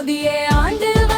புதிய ஆண்டு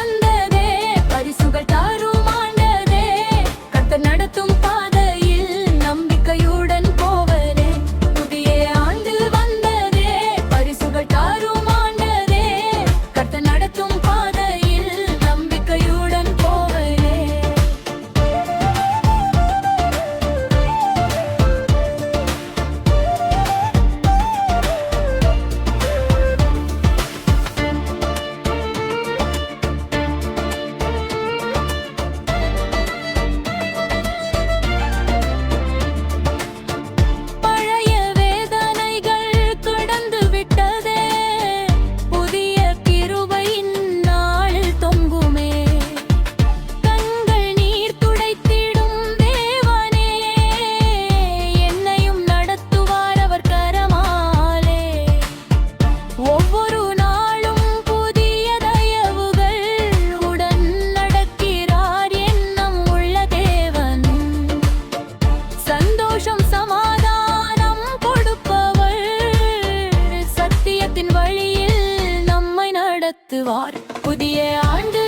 சந்தோஷம் சமாதானம் கொடுப்பவள் சத்தியத்தின் வழியில் நம்மை நடத்துவார். புதிய ஆண்டு